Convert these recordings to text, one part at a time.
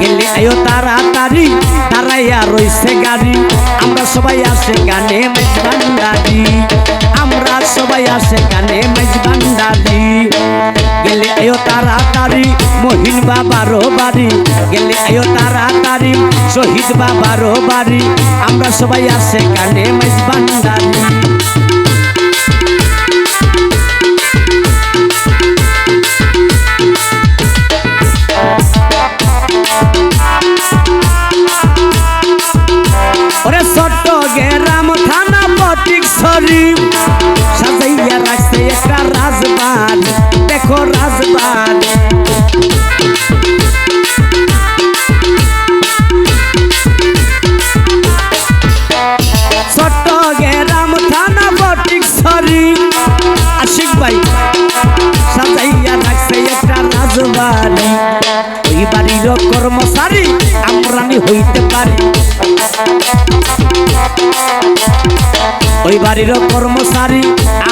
গেলে আয়ো তাড়াতাড়ি তারাইয়া রইছে গাড়ি। আমরা সবাই আছে গানে মেজবান্ডারি আমরা সবাই আছে গানে মেজবান্ডারি গেলে আয়ো তাড়াতাড়ি, মহিন বাবারও বাড়ি। গেলে আয়ো তাড়াতাড়ি, শহীদ বাবারও বাড়ি। আমরা সবাই আছে গানে মেজবান্ডারি একটা ওই বাড়ির কর্মচারী আমরানি হইতে পারি। ওই বাড়ির কর্মচারী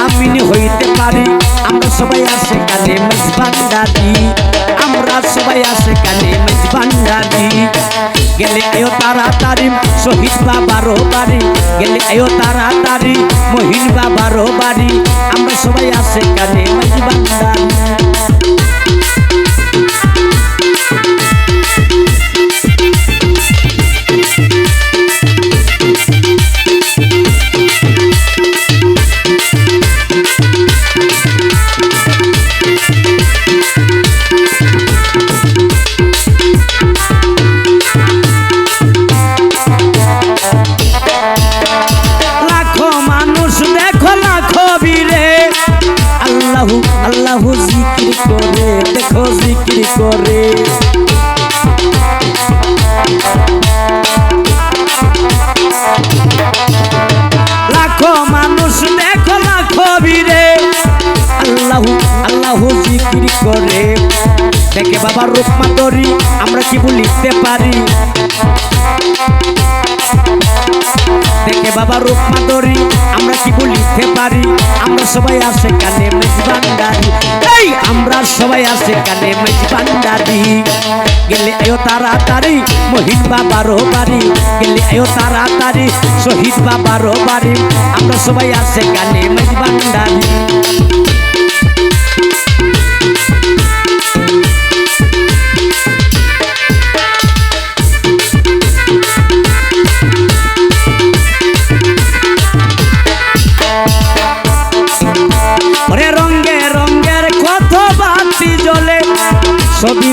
আমিনি হইতে পারি। আমরা সবাই আসে কানে মেজ ভান্ডারি আমরা সবাই আসে কানে মেজ ভান্ডারি গেলে আয়ো তাড়াতাড়ি শহীদ বাবারও বাড়ি। গেলে আয়ো তাড়াতাড়ি মহিন বাবারও বাড়ি। আমরা সবাই আসে কানে মেজ জিকির করে লাখো মানুষ দেখো লাখো বীরে আল্লাহু আল্লাহু জিকির করে দেখে বাবা রূপমা তরি আমরা কি বলিতে পারি দেখে বাবা রূপ মাদরি আমরা কি বলিতে পারি আমরা সবাই আসে কানে মেজ ভান্ডারি এই আমরা সবাই আসে কানে মেজ ভান্ডারি গেলে আয়ো তাড়াতাড়ি মহিন বাবারও বাড়ি। গেলে আয়ো তাড়াতাড়ি, শহীদ বাবারও বাড়ি। আমরা সবাই আসে কানে মেজ ভান্ডারি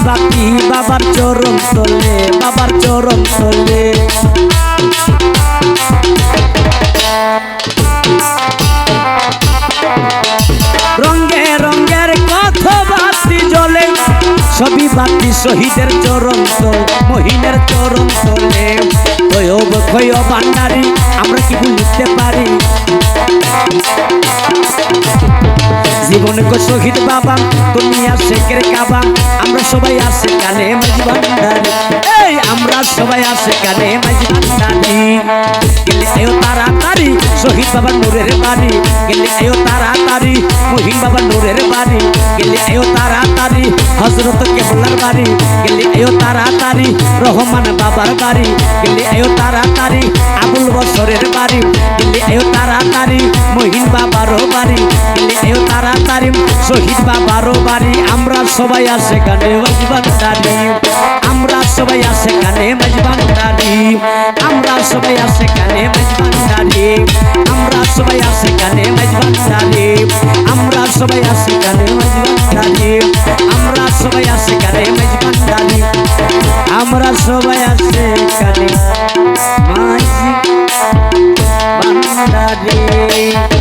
বাতি বাবার চরম চলে, বাবার চরম চলে। রঙ্গে রঙ্গের কত বাতি শহীদের চরম তল মহিনের চরম তলে কয়ব কয় ভান্ডারি, আমরা জীবন শহীদ বাবা দুনিয়া শেখের কাবা, আমরা সবাই আসে কানে মাঝি ভান্ডারি। এই, আমরা সবাই আসে কানে মাঝি তাড়াতাড়ি, শহীদ বাবা নূরের বাড়ি। গেলে এও তাড়াতাড়ি, মহিম বাবা নূরের বাড়ি। গেলে এও তাড়াতাড়ি হজরত বাড়ি, গেলে এও তাড়াতাড়ি, রহমান বাবার বাড়ি, গেলে এও তাড়াতাড়ি, আবুল বসরের বাড়ি, গেলে এও তাড়াতাড়ি, মহিন বাবারও বাড়ি, গেলে তাড়াতাড়ি, শহীদ বাবারও বাড়ি, আমরা সবাই আসে গানে বাজবান্ডারি আমরা সবাই আসে গানে বাজবান্ডারি আমরা সবাই আসে গানে বাজবান্ডারি আমরা সবাই আসে গানে বাজবান্ডারি গানে মাঝি বান্ডারি